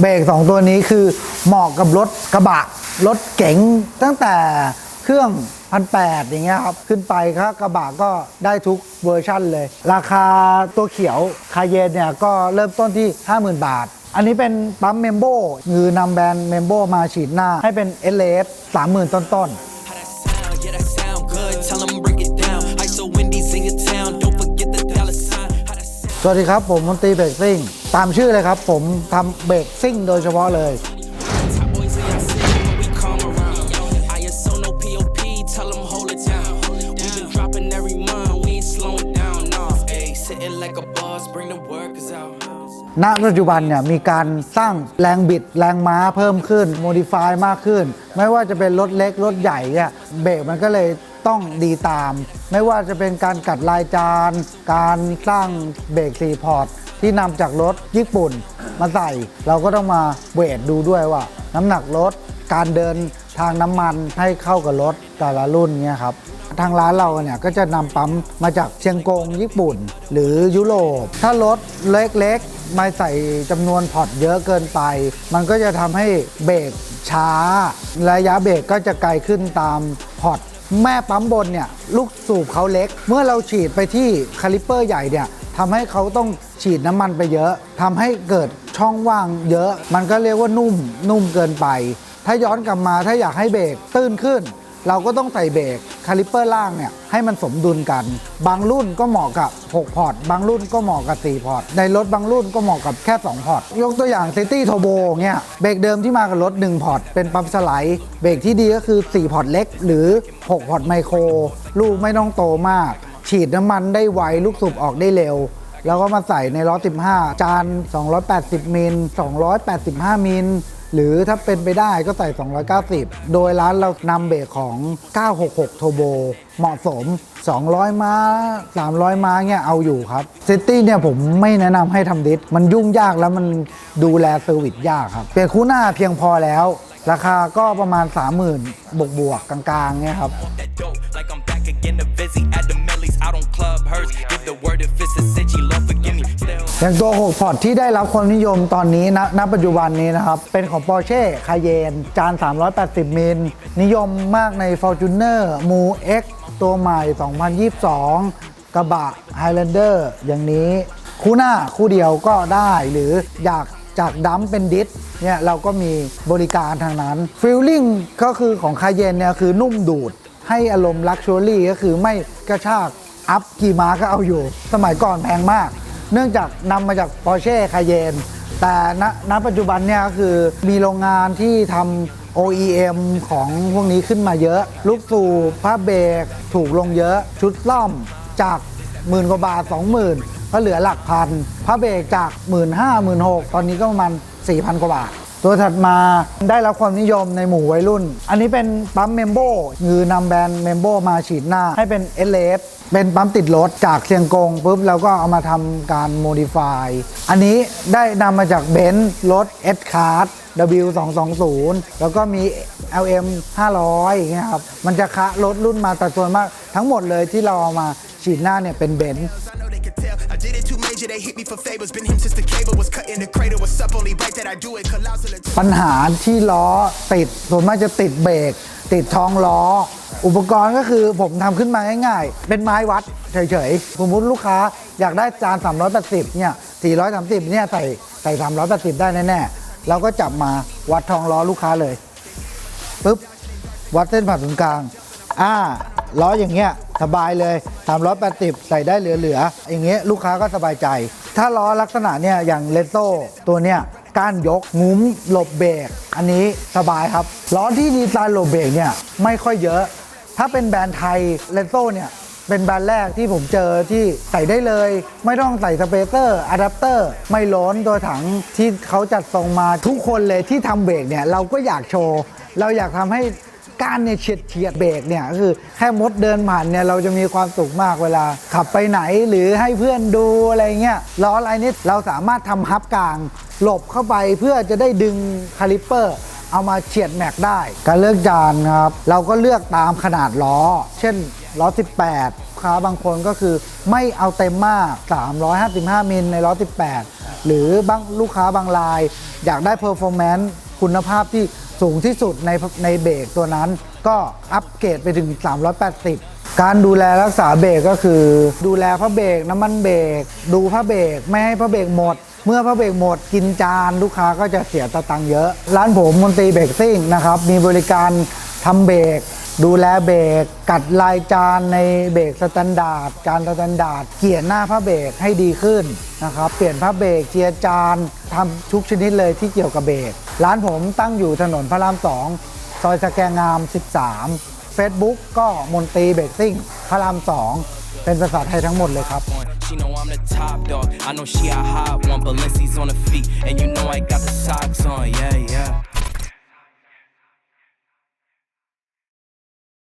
เบรกสองตัวนี้คือเหมาะกับรถกระบะ รถเก๋งตั้งแต่เครื่องพันแปดอย่างเงี้ยครับ ขึ้นไปครับกระบะก็ได้ทุกเวอร์ชั่นเลย ราคาตัวเขียวคาเยนเนี่ยก็เริ่มต้นที่ 50,000 บาท อันนี้เป็นปั๊มเมมโบคือนำแบรนด์เมมโบมาฉีดหน้าให้เป็น l s 30,000ต้นๆ สวัสดีครับ ผมมนตรีเบรกซิ่ง ตามชื่อเลยครับ ผมทำเบรกซิ่งโดยเฉพาะเลย ณปัจจุบันเนี่ยมีการสร้างแรงบิดแรงม้าเพิ่มขึ้นโมดิฟายมากขึ้น ไม่ว่าจะเป็นรถเล็ก รถใหญ่เนี่ยเบรกมันก็เลย ต้องดีตาม ไม่ว่าจะเป็นการกัดลายจาน การสร้างเบรกสี่พอร์ตที่นำจากรถญี่ปุ่นมาใส่ เราก็ต้องมาเวทดูด้วยว่า น้ำหนักรถ การเดินทางน้ำมันให้เข้ากับรถแต่ละรุ่นเนี่ยครับทางร้านเราเนี่ยก็จะนำปั๊มมาจากเชียงกงญี่ปุ่น หรือยุโรป ถ้ารถเล็กๆมาใส่จำนวนพอร์ตเยอะเกินไป มันก็จะทำให้เบรกช้า ระยะเบรกก็จะไกลขึ้นตามพอร์ต แม่ปั๊มบนเนี่ยลูกสูบเขาเล็ก เมื่อเราฉีดไปที่คาลิปเปอร์ใหญ่เนี่ยทำให้เขาต้องฉีดน้ำมันไปเยอะทำให้เกิดช่องว่างเยอะ มันก็เรียกว่านุ่มนุ่มเกินไป ถ้าย้อนกลับมาถ้าอยากให้เบรกตื้นขึ้น เราก็ต้องใส่เบรกคาลิปเปอร์ล่างเนี่ยให้มันสมดุลกัน บางรุ่นก็เหมาะกับ 6 พอร์ต บางรุ่นก็เหมาะกับ 4 พอร์ต ในรถบางรุ่นก็เหมาะกับแค่ 2 พอร์ต ยกตัวอย่าง City Turbo เนี่ยเบรกเดิมที่มากับรถ 1 พอร์ต เป็นปั๊มสไลด์เบรกที่ดีก็คือ 4 พอร์ตเล็ก หรือ 6 พอร์ตไมโคร ลูกไม่ต้องโตมาก ฉีดน้ำมันได้ไวลูกสูบออกได้เร็วแล้วก็มาใส่ในล้อ15 จาน 280 มิล 285 มิล หรือถ้าเป็นไปได้ก็ใส่ 290 โดยร้านเรานำเบรกของ 966 Turbo เหมาะสม 200 ม้า 300 ม้าเนี่ยเอาอยู่ครับซิตี้เนี่ยผมไม่แนะนำให้ทำดิส มันยุ่งยากแล้วมันดูแลเซอร์วิสยากครับ เปลี่ยนคู่หน้าเพียงพอแล้ว ราคาก็ประมาณ 30,000 บวกบวกๆกลางๆเนี่ยครับ อย่างตัว 6 พอร์ตที่ได้รับความนิยมตอนนี้ณณปัจจุบันนี้นะครับ เป็นของ Porsche Cayenne จาน 380 มิล นิยมมากใน Fortuner m u X ตัวใหม่ 2022 กระบะ Highlander อย่างนี้ คู่หน้าคู่เดียวก็ได้หรืออยากจากดัมเป็นดิสเนี่ยเราก็มีบริการทางนั้นฟิลลิ่งก็คือของคาเยนเนี่ยคือนุ่มดูด ให้อารมณ์ลักชัวรี่ก็คือไม่กระชากอัพกี่ม้าก็เอาอยู่ สมัยก่อนแพงมาก เนื่องจากนำมาจากปอร์เช่คาเยนแต่ณณปัจจุบันเนี่ยก็คือมีโรงงานที่ทำ OEM ของพวกนี้ขึ้นมาเยอะ ลูกสูบผ้าเบรกถูกลงเยอะ ชุดล่อมจากหมื่นกว่าบาท 20,000 ก็เหลือหลักพันผ้าเบรกจาก 1 5 0 0 0 1 6 0ตอนนี้ก็ประมาณ4,000 กว่าบาท ตัวถัดมาได้รับความนิยมในหมู่วัยรุ่น อันนี้เป็นปั๊มเมมโบคือนำแบรนด์เมมโบมาฉีดหน้าให้เป็น l s เป็นปั๊มติดรถจากเชียงกงปุ๊บเราก็เอามาทำการโมดิฟายอันนี้ได้นำมาจากเบนซ์รถ S Card W 2 2 0 แล้วก็มี LM 500อย่างเงี้ยครับ มันจะคะรถรุ่นมาแต่ส่วนมากทั้งหมดเลยที่เราเอามาฉีดหน้าเนี่ยเป็นเบนซ์ major they hit me for favors. Been him since the cable was cut in the cradle. What's up? Only right that I do it. Colossal. ปัญหาที่ล้อติดส่วนมากจะติดเบรกติดท้องล้อ อุปกรณ์ก็คือผมทำขึ้นมาง่ายๆ เป็นไม้วัดเฉยๆ สมมติลูกค้าอยากได้จาน 380 เนี่ย 430 เนี่ยใส่ใส่ 380 ได้แน่ๆ เราก็จับมาวัดท้องล้อลูกค้าเลยปุ๊บ วัดเส้นผ่านศูนย์กลาง อ่า ล้ออย่างเงี้ย สบายเลย 380 ใส่ได้เหลือๆอย่างเงี้ยลูกค้าก็สบายใจ ถ้าล้อลักษณะเนี่ยอย่างเลโต้ตัวเนี้ยก้านยกงุ้มหลบเบรกอันนี้สบายครับล้อที่ดีไซน์หลบเบรกเนี่ยไม่ค่อยเยอะ ถ้าเป็นแบรนด์ไทยเลโต้เนี่ยเป็นแบรนด์แรกที่ผมเจอที่ใส่ได้เลย ไม่ต้องใส่สเปเซอร์อะแดปเตอร์ไม่ล้นตัวถังที่เขาจัดทรงมาทุกคนเลยที่ทำเบรกเนี่ยเราก็อยากโชว์ เราอยากทำให้ การเนี่ยเฉียดเฉียดเบรกเนี่ยก็คือแค่มดเดินผ่านเนี่ยเราจะมีความสุขมากเวลา ขับไปไหนหรือให้เพื่อนดูอะไรเงี้ยล้ออะไรนิดเราสามารถทำฮับกลาง หลบเข้าไปเพื่อจะได้ดึงคาลิปเปอร์เอามาเฉียดแม็กได้ การเลือกจานครับเราก็เลือกตามขนาดล้อ เช่นล้อ 18ค้าบางคนก็คือไม่เอาเต็มมาก 355มิลในล้อ 18 หรือบางลูกค้าบางราย อยากได้เพอร์ฟอร์แมนซ์คุณภาพที่ สูงที่สุดในในเบรกตัวนั้น ก็อัปเกรดไปถึง 380 การดูแลรักษาเบรกก็คือ ดูแลพระเบรกน้ำมันเบรกดูพระเบรกไม่ให้พระเบรกหมด เมื่อพระเบรกหมดกินจานลูกค้าก็จะเสียตะตังค์เยอะ ร้านผมมนตรีเบรกซิ่งนะครับมีบริการทำเบรกดูแลเบรกกัดลายจานในเบรกสแตนดาร์ดจานสแตนดาร์ดเกี่ยหน้าพระเบรกให้ดีขึ้นนะครับ เปลี่ยนพระเบรกเจียร์จาน ทำทุกชนิดเลยที่เกี่ยวกับเบรกร้านผมตั้งอยู่ถนนพระรามสองซอยสแกงาม 13 Facebook ก็มนตรีเบรกซิ่งพระรามสองเป็นภาษาไทยทั้งหมดเลยครับ She know I'm the top dog. I know she a hot one, but Lindsay's on her feet. And you know I got the socks on, yeah, yeah.